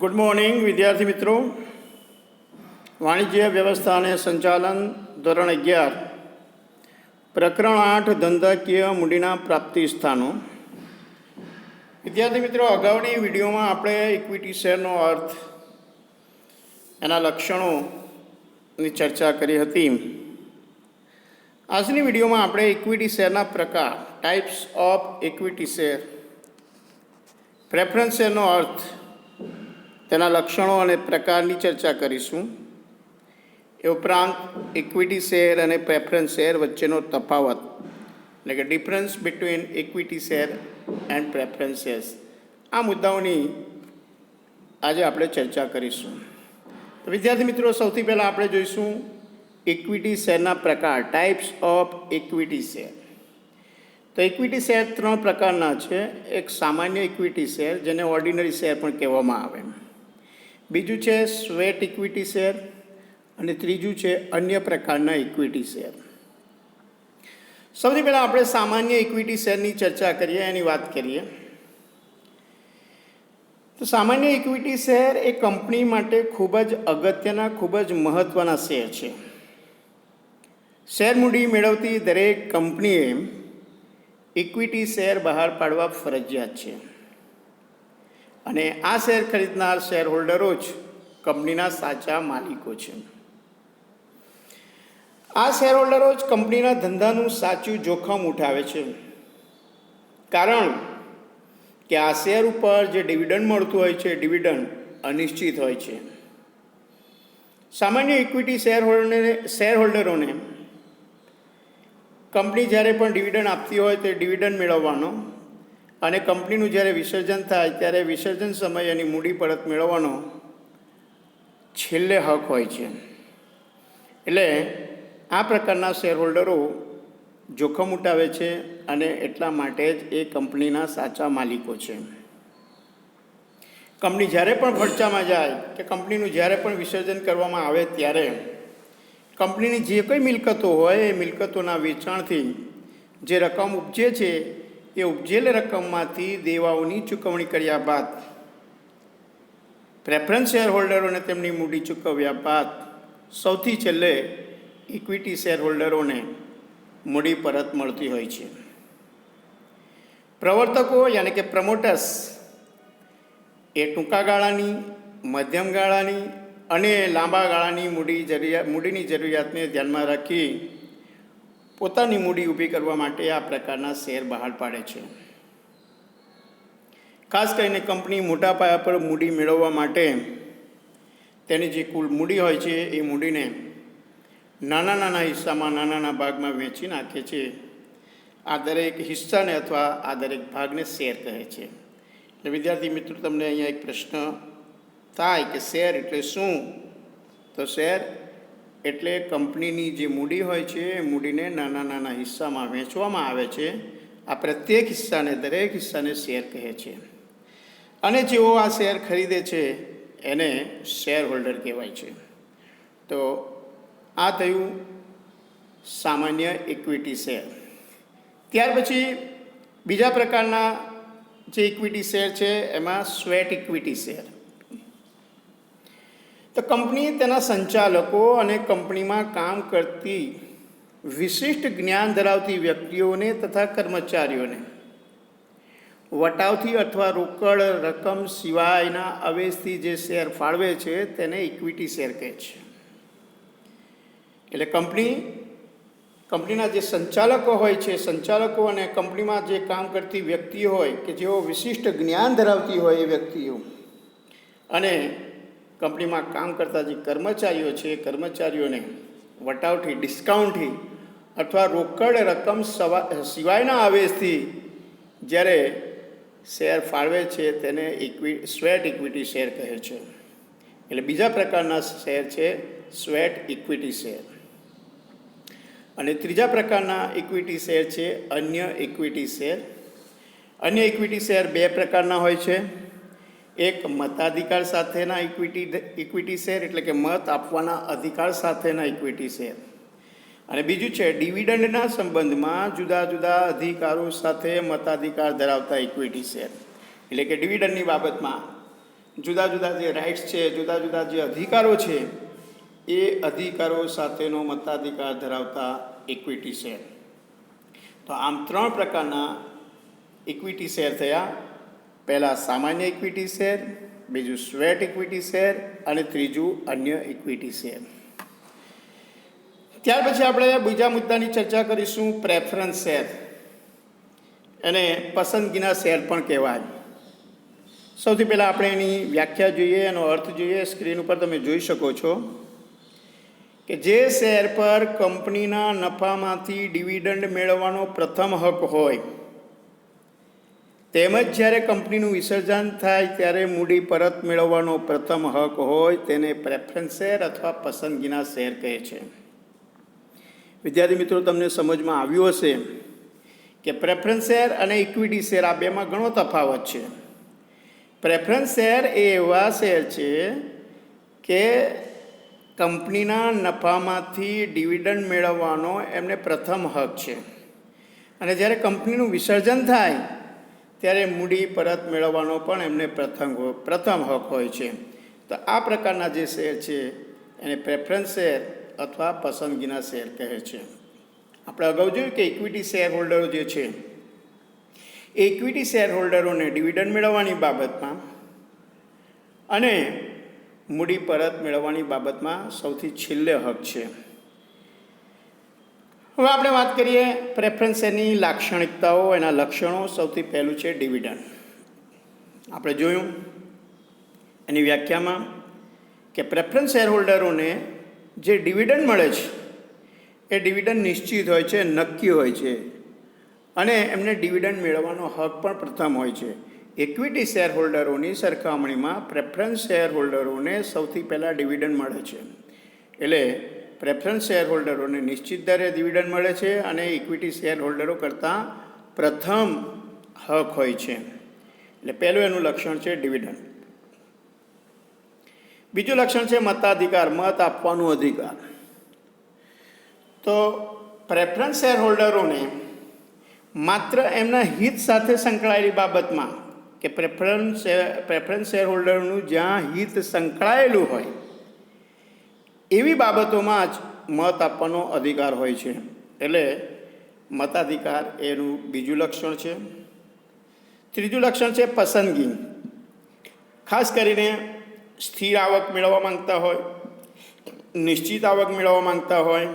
Good morning વિદ્યાર્થી મિત્રો. વાણિજ્ય વ્યવસ્થા અને સંચાલન, ધોરણ અગિયાર. પ્રકરણ આઠ, ધંધાકીય મૂડીના પ્રાપ્તિ સ્થાનો. વિદ્યાર્થી મિત્રો, અગાઉની વિડીયોમાં આપણે ઇક્વિટી શેરનો અર્થ, એના લક્ષણોની ચર્ચા કરી હતી. આજની વિડીયોમાં આપણે ઇક્વિટી શેરના પ્રકાર types of equity share preference શેરનો અર્થ તેના લક્ષણો અને પ્રકારની ચર્ચા કરીશું. એ ઉપરાંત ઇક્વિટી શેર અને પ્રેફરન્સ શેર વચ્ચેનો તફાવત, એટલે કે difference between equity share and preference shares આ મુદ્દાઓની આજે આપણે ચર્ચા કરીશું. તો વિદ્યાર્થી મિત્રો, સૌથી પહેલાં આપણે જોઈશું ઇક્વિટી શેરના પ્રકાર ટાઈપ્સ ઓફ ઇક્વિટી શેર તો ઇક્વિટી શેર ત્રણ પ્રકારના છે. એક સામાન્ય ઇક્વિટી શેર જેને ઓર્ડિનરી શેર પણ કહેવામાં આવે. બીજું છે સ્વેટ ઇક્વિટી શેર અને ત્રીજું છે અન્ય પ્રકારના ઇક્વિટી શેર. સૌથી પહેલાં આપણે સામાન્ય ઇક્વિટી શેરની ચર્ચા કરીએ, એની વાત કરીએ. તો સામાન્ય ઇક્વિટી શેર એ કંપની માટે ખૂબ જ અગત્યના, ખૂબ જ મહત્ત્વના શેર છે. શેર મૂડી મેળવતી દરેક કંપનીએ ઇક્વિટી શેર બહાર પાડવા ફરજિયાત છે. અને આ શેર ખરીદનાર શેર હોલ્ડરો જ કંપનીના સાચા માલિકો છે. આ શેર હોલ્ડરો જ કંપનીના ધંધાનું સાચું જોખમ ઉઠાવે છે. કારણ કે આ શેર ઉપર જે ડિવિડન્ડ મળતું હોય છે ડિવિડન્ડ અનિશ્ચિત હોય છે. સામાન્ય ઇક્વિટી શેર હોલ્ડરને શેર હોલ્ડરોને કંપની જ્યારે પણ ડિવિડન્ડ આપતી હોય તે ડિવિડન્ડ મેળવવાનો અને કંપનીનું જ્યારે વિસર્જન થાય, ત્યારે વિસર્જન સમયે એની મૂડી પરત મેળવવાનો છેલ્લે હક હોય છે. એટલે આ પ્રકારના શેર હોલ્ડરો જોખમ ઉઠાવે છે અને એટલા માટે જ એ કંપનીના સાચા માલિકો છે. કંપની જ્યારે પણ ખર્ચામાં જાય કે કંપનીનું જ્યારે પણ વિસર્જન કરવામાં આવે ત્યારે કંપનીની જે કંઈ મિલકતો હોય, એ મિલકતોના વેચાણથી જે રકમ ઉપજે છે એ ઉપજેલ રકમમાંથી દેવાઓની ચૂકવણી કર્યા બાદ પ્રેફરન્સ શેર હોલ્ડરોને તેમની મૂડી ચૂકવ્યા બાદ સૌથી છેલ્લે ઇક્વિટી શેર હોલ્ડરોને મૂડી પરત મળતી હોય છે. પ્રવર્તકો યાની કે પ્રમોટર્સ એ ટૂંકા ગાળાની, મધ્યમ ગાળાની અને લાંબા ગાળાની મૂડી જરૂરિયાત મૂડીની જરૂરિયાતને ધ્યાનમાં રાખી પોતાની મૂડી ઊભી કરવા માટે આ પ્રકારના શેર બહાર પાડે છે. ખાસ કરીને કંપની મોટા પાયા પર મૂડી મેળવવા માટે તેની જે કુલ મૂડી હોય છે, એ મૂડીને નાના નાના હિસ્સામાં નાના નાના ભાગમાં વેચી નાખે છે. આ દરેક હિસ્સાને અથવા આ દરેક ભાગને શેર કહે છે. એટલે વિદ્યાર્થી મિત્રો, તમને અહીંયા એક પ્રશ્ન થાય કે શેર એટલે શું? તો શેર એટલે કંપનીની જે મૂડી હોય છે, એ મૂડીને નાના નાના હિસ્સામાં વેચવામાં આવે છે. આ પ્રત્યેક હિસ્સાને દરેક હિસ્સાને શેર કહે છે. અને જેઓ આ શેર ખરીદે છે, એને શેર હોલ્ડર કહેવાય છે. તો આ થયું સામાન્ય ઇક્વિટી શેર. ત્યાર પછી બીજા પ્રકારના જે ઇક્વિટી શેર છે, એમાં સ્વેટ ઇક્વિટી શેર. તો કંપની તેના સંચાલકો અને કંપનીમાં કામ કરતી વિશિષ્ટ જ્ઞાન ધરાવતી વ્યક્તિઓને તથા કર્મચારીઓને. વટાવથી અથવા રોકડ રકમ સિવાયના અવેજથી જે શેર ફાળવે છે તેને ઇક્વિટી શેર કહે છે. એટલે કંપની, કંપનીના જે સંચાલકો હોય છે, સંચાલકો અને કંપનીમાં જે કામ કરતી વ્યક્તિઓ હોય કે જેઓ વિશિષ્ટ જ્ઞાન ધરાવતી હોય એ વ્યક્તિઓ. અને કંપનીમાં કામ કરતા જે કર્મચારીઓ છે, એ કર્મચારીઓને વટાવથી ડિસ્કાઉન્ટથી અથવા રોકડ રકમ સવા, સિવાયના આવેશથી જ્યારે શેર ફાળવે છે, તેને ઇક્વિ સ્વેટ ઇક્વિટી શેર કહે છે. એટલે બીજા પ્રકારના શેર છે, સ્વેટ ઇક્વિટી શેર. અને ત્રીજા પ્રકારના ઇક્વિટી શેર છે, અન્ય ઇક્વિટી શેર. અન્ય ઇક્વિટી શેર બે પ્રકારના હોય છે. એક મતાધિકાર સાથેના ઇક્વિટી ઇક્વિટી શેર એટલે કે મત આપવાના અધિકાર સાથેના ઇક્વિટી શેર અને બીજું છે ડિવિડન્ડના સંબંધમાં જુદા જુદા અધિકારો સાથે મતાધિકાર ધરાવતા ઇક્વિટી શેર એટલે કે ડિવિડન્ડની બાબતમાં જુદા જુદા જે રાઇટ્સ છે, જુદા જુદા જે અધિકારો છે, એ અધિકારો સાથેનો મતાધિકાર ધરાવતા ઇક્વિટી શેર તો આમ ત્રણ પ્રકારના ઇક્વિટી શેર થયા. પહેલાં સામાન્ય ઇક્વિટી શેર બીજું સ્વેટ ઇક્વિટી શેર અને ત્રીજું અન્ય ઇક્વિટી શેર ત્યાર પછી આપણે બીજા મુદ્દાની ચર્ચા કરીશું પ્રેફરન્સ શેર એને પસંદગીના શેર પણ કહેવાય. સૌથી પહેલાં આપણે એની વ્યાખ્યા જોઈએ, એનો અર્થ જોઈએ. સ્ક્રીન ઉપર તમે જોઈ શકો છો કે જે શેર પર કંપનીના નફામાંથી ડિવિડન્ડ મેળવવાનો પ્રથમ હક હોય તેમજ જ્યારે કંપનીનું વિસર્જન થાય ત્યારે મૂડી પરત મેળવવાનો પ્રથમ હક હોય તેને પ્રેફરન્સ શેર અથવા પસંદગીના શેર કહે છે. વિદ્યાર્થી મિત્રો, તમને સમજમાં આવ્યું હશે કે પ્રેફરન્સ શેર અને ઇક્વિટી શેર આ બેમાં ઘણો તફાવત છે. પ્રેફરન્સ શેર એ એવા શેર છે કે કંપનીના નફામાંથી ડિવિડન્ડ મેળવવાનો એમને પ્રથમ હક છે. અને જ્યારે કંપનીનું વિસર્જન થાય ત્યારે મૂડી, પરત મેળવવાનો પણ એમને પ્રથમ પ્રથમ હક હોય છે. તો આ પ્રકારના જે શેર છે, એને પ્રેફરન્સ શેર અથવા પસંદગીના શેર કહે છે. આપણે અગાઉ જોયું કે ઇક્વિટી શેર હોલ્ડરો જે છે ઇક્વિટી શેર હોલ્ડરોને ડિવિડન્ડ મેળવવાની બાબતમાં અને મૂડી, પરત મેળવવાની બાબતમાં સૌથી છેલ્લે હક છે. હવે આપણે વાત કરીએ પ્રેફરન્સ એની, લાક્ષણિકતાઓ, એના લક્ષણો. સૌથી પહેલું છે ડિવિડન્ડ આપણે જોયું એની વ્યાખ્યામાં કે પ્રેફરન્સ શેર હોલ્ડરોને જે ડિવિડન્ડ મળે છે, એ ડિવિડન્ડ નિશ્ચિત હોય છે, નક્કી હોય છે. અને એમને ડિવિડન્ડ મેળવવાનો હક પણ પ્રથમ હોય છે. ઇક્વિટી શેર હોલ્ડરોની સરખામણીમાં પ્રેફરન્સ શેર હોલ્ડરોને સૌથી પહેલાં ડિવિડન્ડ મળે છે. એટલે પ્રેફરન્સ શેર હોલ્ડરોને નિશ્ચિત દરે ડિવિડન્ડ મળે છે અને ઇક્વિટી શેર હોલ્ડરો કરતાં પ્રથમ હક હોય છે. એટલે પહેલું એનું લક્ષણ છે ડિવિડન્ડ બીજું લક્ષણ છે મતાધિકાર, મત આપવાનો અધિકાર. તો પ્રેફરન્સ શેર હોલ્ડરોને માત્ર એમના હિત સાથે સંકળાયેલી બાબતમાં કે પ્રેફરન્સ પ્રેફરન્સ શેર હોલ્ડરનું જ્યાં હિત સંકળાયેલું હોય એવી બાબતોમાં જ મત આપવાનો અધિકાર હોય છે. એટલે મતાધિકાર એનું બીજું લક્ષણ છે. ત્રીજું લક્ષણ છે પસંદગી. ખાસ કરીને સ્થિર આવક મેળવવા માંગતા હોય, નિશ્ચિત આવક મેળવવા માંગતા હોય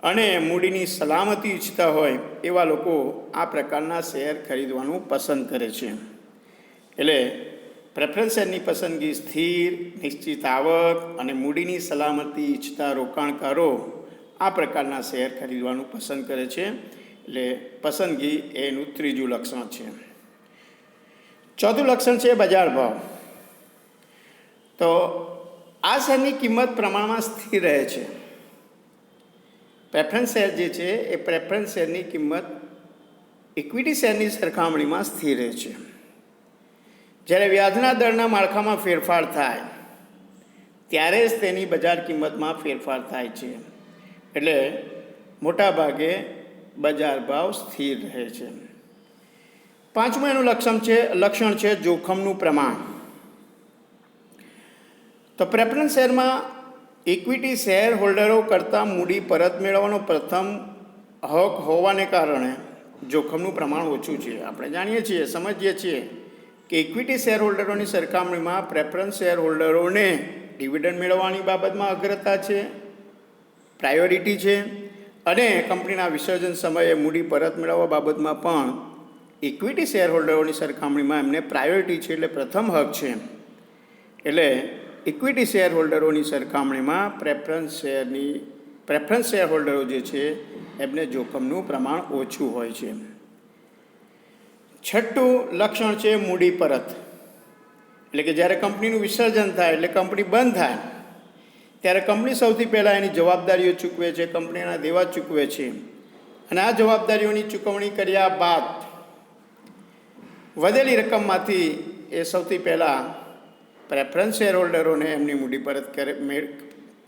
અને મૂડીની સલામતી ઈચ્છતા હોય એવા લોકો આ પ્રકારના શેર ખરીદવાનું પસંદ કરે છે. એટલે પ્રેફરન્સ શેરની પસંદગી સ્થિર, નિશ્ચિત આવક અને મૂડીની સલામતી, ઈચ્છતા રોકાણકારો આ પ્રકારના શેર ખરીદવાનું પસંદ કરે છે. એટલે પસંદગી એનું ત્રીજું લક્ષણ છે. ચોથું લક્ષણ છે બજાર ભાવ. તો આ શેરની કિંમત પ્રમાણમાં સ્થિર રહે છે. પ્રેફરન્સ શેર જે છે એ પ્રેફરન્સ શેરની કિંમત ઇક્વિટી શેરની સરખામણીમાં સ્થિર રહે છે. જ્યારે વ્યાજના દરના માળખામાં ફેરફાર થાય, ત્યારે જ તેની બજાર કિંમતમાં ફેરફાર થાય છે. એટલે મોટાભાગે બજાર ભાવ સ્થિર રહે છે. પાંચમું એનું લક્ષણ છે લક્ષણ છે જોખમનું પ્રમાણ. તો પ્રેફરન્સ શેરમાં ઇક્વિટી શેર હોલ્ડરો કરતાં મૂડી પરત મેળવવાનો પ્રથમ હક હોવાને કારણે જોખમનું પ્રમાણ ઓછું છે. આપણે જાણીએ છીએ, સમજીએ છીએ. કે ઇક્વિટી શેર હોલ્ડરોની સરખામણીમાં પ્રેફરન્સ શેર હોલ્ડરોને ડિવિડન્ડ મેળવવાની બાબતમાં અગ્રતા છે પ્રાયોરિટી છે અને કંપનીના વિસર્જન સમયે મૂડી પરત મેળવવા બાબતમાં પણ ઇક્વિટી શેર હોલ્ડરોની સરખામણીમાં એમને પ્રાયોરિટી છે એટલે પ્રથમ હક છે. એટલે ઇક્વિટી શેર હોલ્ડરોની સરખામણીમાં પ્રેફરન્સ શેરની પ્રેફરન્સ શેર હોલ્ડરો જે છે, એમને જોખમનું પ્રમાણ ઓછું હોય છે. છઠ્ઠું લક્ષણ છે મૂડી પરત. એટલે કે જ્યારે કંપનીનું વિસર્જન થાય, એટલે કંપની બંધ થાય, ત્યારે કંપની સૌથી પહેલાં એની જવાબદારીઓ ચૂકવે છે, કંપનીના દેવા ચૂકવે છે. અને આ જવાબદારીઓની ચૂકવણી કર્યા બાદ વધેલી રકમમાંથી એ સૌથી પહેલાં પ્રેફરન્સ શેર હોલ્ડરોને એમની મૂડી પરત કરે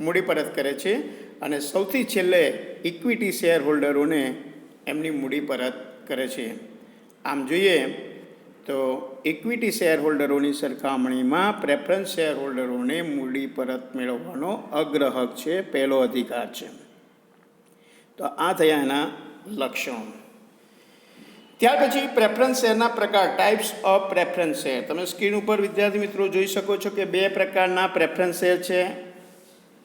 મૂડી પરત કરે છે અને સૌથી છેલ્લે ઇક્વિટી શેર હોલ્ડરોને એમની મૂડી પરત કરે છે. આમ જોઈએ તો ઇક્વિટી શેર હોલ્ડરોની સરખામણીમાં પ્રેફરન્સ શેર હોલ્ડરોને મૂડી પરત મેળવવાનો અગ્રહક છે, પહેલો અધિકાર છે. તો આ થયા એના લક્ષણો. ત્યાર પછી પ્રેફરન્સ શેરના પ્રકાર? ટાઈપ્સ ઓફ પ્રેફરન્સ શેર તમે સ્ક્રીન ઉપર વિદ્યાર્થી મિત્રો જોઈ શકો છો કે બે પ્રકારના પ્રેફરન્સ શેર છે.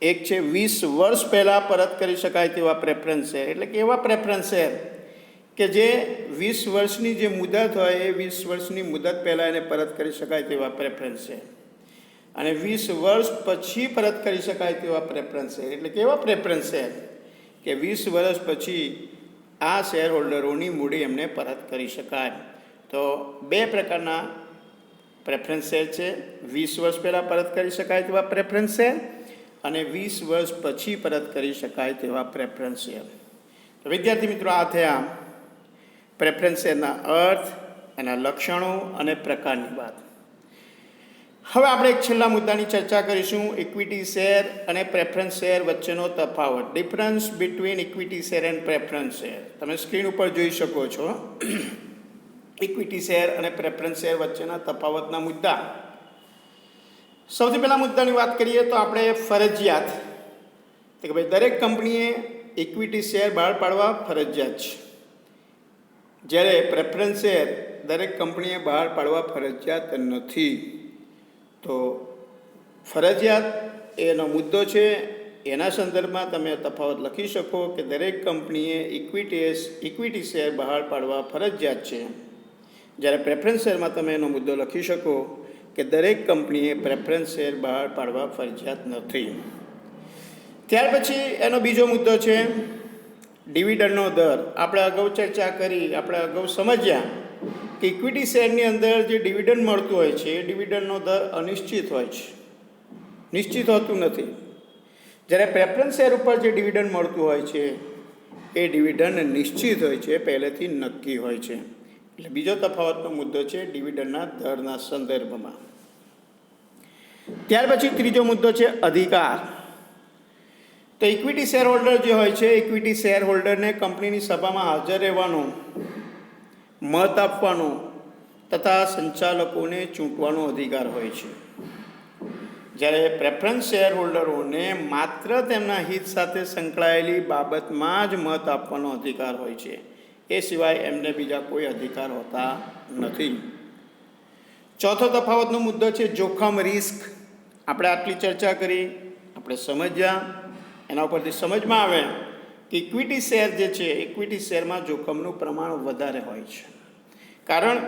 એક છે વીસ વર્ષ પહેલાં પરત કરી શકાય તેવા પ્રેફરન્સ શેર એટલે કે એવા પ્રેફરન્સ શેર કે જે વીસ વર્ષની જે મુદત હોય, એ વીસ વર્ષની મુદત પહેલાં એને પરત કરી શકાય તેવા પ્રેફરન્સ છે. અને વીસ વર્ષ પછી પરત કરી શકાય તેવા પ્રેફરન્સ છે. એટલે કેવા પ્રેફરન્સ છે? કે વીસ વર્ષ પછી આ શેર હોલ્ડરોની મૂડી એમને પરત કરી શકાય. તો બે પ્રકારના પ્રેફરન્સ શેર છે વીસ વર્ષ પહેલાં પરત કરી શકાય તેવા પ્રેફરન્સ શેર અને વીસ વર્ષ પછી પરત કરી શકાય તેવા પ્રેફરન્સ શેર વિદ્યાર્થી મિત્રો, આ થયા પ્રેફરન્સ શેરના અર્થ, એના લક્ષણો અને પ્રકારની વાત. હવે આપણે એક છેલ્લા મુદ્દાની ચર્ચા કરીશું ઇક્વિટી શેર અને પ્રેફરન્સ શેર વચ્ચેનો તફાવત. Difference between equity share and preference share તમે સ્ક્રીન ઉપર જોઈ શકો છો. ઇક્વિટી શેર અને પ્રેફરન્સ શેર વચ્ચેના તફાવતના મુદ્દા. સૌથી પહેલાં મુદ્દાની વાત કરીએ તો આપણે ફરજિયાત, કે ભાઈ દરેક કંપનીએ ઇક્વિટી શેર બહાર પાડવા ફરજિયાત છે. જ્યારે પ્રેફરન્સ શેર દરેક કંપનીએ બહાર પાડવા ફરજિયાત નથી, તો ફરજિયાત એનો મુદ્દો છે, એના સંદર્ભમાં તમે તફાવત લખી શકો કે દરેક કંપનીએ ઇક્વિટી ઇક્વિટી શેર બહાર પાડવા ફરજિયાત છે. જ્યારે પ્રેફરન્સ શેરમાં તમે એનો મુદ્દો લખી શકો કે દરેક કંપનીએ પ્રેફરન્સ શેર બહાર પાડવા ફરજિયાત નથી. ત્યાર પછી એનો બીજો મુદ્દો છે ડિવિડન્ડનો દર. આપણે અગાઉ ચર્ચા કરી, આપણે અગાઉ સમજ્યા કે ઇક્વિટી શેરની અંદર જે ડિવિડન્ડ મળતું હોય છે, એ ડિવિડન્ડનો દર અનિશ્ચિત હોય છે. નિશ્ચિત હોતું નથી. જ્યારે પ્રેફરન્સ શેર ઉપર જે ડિવિડન્ડ મળતું હોય છે, એ ડિવિડન્ડ નિશ્ચિત હોય છે પહેલેથી નક્કી હોય છે. એટલે બીજો તફાવતનો મુદ્દો છે ડિવિડન્ડના દરના સંદર્ભમાં. ત્યાર પછી ત્રીજો મુદ્દો છે અધિકાર. તો ઇક્વિટી શેર હોલ્ડર જે હોય છે ઇક્વિટી શેર હોલ્ડરને કંપનીની સભામાં હાજર રહેવાનો, મત આપવાનો તથા સંચાલકોને ચૂંટવાનો અધિકાર હોય છે. જ્યારે પ્રેફરન્સ શેર હોલ્ડરોને માત્ર તેમના હિત સાથે સંકળાયેલી બાબતમાં જ મત આપવાનો અધિકાર હોય છે. એ સિવાય એમને બીજા કોઈ અધિકાર હોતા નથી. ચોથો તફાવતનો મુદ્દો છે જોખમ રિસ્ક આપણે આટલી ચર્ચા કરી, આપણે સમજ્યા. એના ઉપરથી સમજમાં આવે કે ઇક્વિટી શેર જે છે, ઇક્વિટી શેરમાં જોખમનું પ્રમાણ વધારે હોય છે. કારણ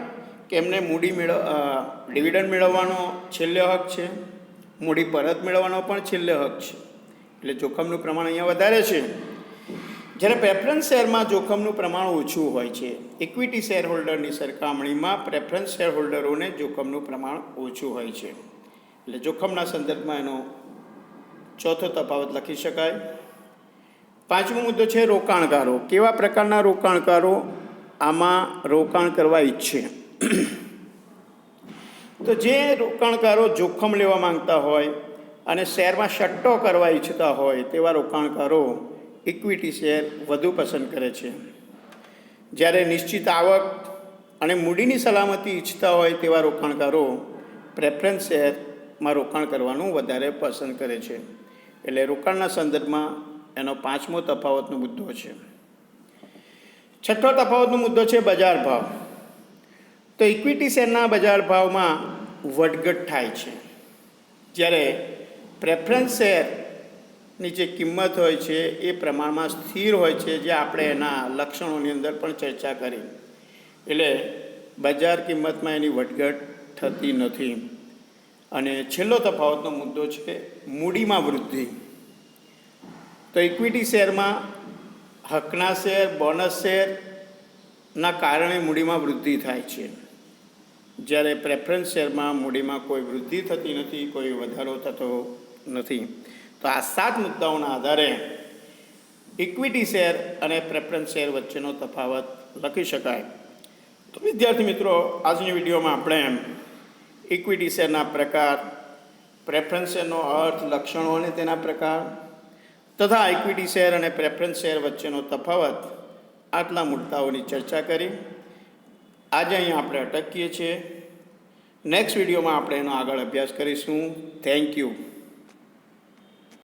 કે એમને મૂડી મેળવ ડિવિડન્ડ મેળવવાનો છેલ્લે હક છે, મૂડી પરત મેળવવાનો પણ છેલ્લે હક છે. એટલે જોખમનું પ્રમાણ અહીંયા વધારે છે. જ્યારે પ્રેફરન્સ શેરમાં જોખમનું પ્રમાણ ઓછું હોય છે, ઇક્વિટી શેર હોલ્ડરની સરખામણીમાં પ્રેફરન્સ શેર હોલ્ડરોને જોખમનું પ્રમાણ ઓછું હોય છે. એટલે જોખમના સંદર્ભમાં એનો ચોથો તફાવત લખી શકાય. પાંચમો મુદ્દો છે રોકાણકારો. કેવા પ્રકારના રોકાણકારો આમાં રોકાણ કરવા ઈચ્છે? તો જે રોકાણકારો જોખમ લેવા માંગતા હોય અને શેરમાં સટ્ટો કરવા ઈચ્છતા હોય તેવા રોકાણકારો ઇક્વિટી શેર વધુ પસંદ કરે છે. જ્યારે નિશ્ચિત આવક અને મૂડીની સલામતી ઈચ્છતા હોય તેવા રોકાણકારો પ્રેફરન્સ શેરમાં રોકાણ કરવાનું વધારે પસંદ કરે છે. એટલે રોકાણના સંદર્ભમાં એનો પાંચમો તફાવતનો મુદ્દો છે. છઠ્ઠો તફાવતનો મુદ્દો છે બજાર ભાવ. તો ઇક્વિટી શેરના બજાર ભાવમાં વધઘટ થાય છે. જ્યારે પ્રેફરન્સ શેરની જે કિંમત હોય છે એ પ્રમાણમાં સ્થિર હોય છે જે આપણે એના લક્ષણોની અંદર પણ ચર્ચા કરી. એટલે બજાર કિંમતમાં એની વધઘટ થતી નથી. અને છેલ્લો તફાવતનો મુદ્દો છે મૂડીમાં વૃદ્ધિ. તો ઇક્વિટી શેરમાં હકના શેર બોનસ શેરના કારણે મૂડીમાં વૃદ્ધિ થાય છે. જ્યારે પ્રેફરન્સ શેરમાં મૂડીમાં કોઈ વૃદ્ધિ થતી નથી, કોઈ વધારો થતો નથી. તો આ સાત મુદ્દાઓના આધારે ઇક્વિટી શેર અને પ્રેફરન્સ શેર વચ્ચેનો તફાવત લખી શકાય. તો વિદ્યાર્થી મિત્રો, આજની વિડીયોમાં આપણે ઇક્વિટી શેરના પ્રકાર? પ્રેફરન્સ શેરનો અર્થ? લક્ષણો અને તેના પ્રકાર? તથા ઇક્વિટી શેર અને પ્રેફરન્સ શેર વચ્ચેનો તફાવત? આટલા મુદ્દાઓની ચર્ચા કરી. આજે અહીં આપણે અટકીએ છીએ. નેક્સ્ટ વિડીયોમાં આપણે એનો આગળ અભ્યાસ કરીશું. Thank you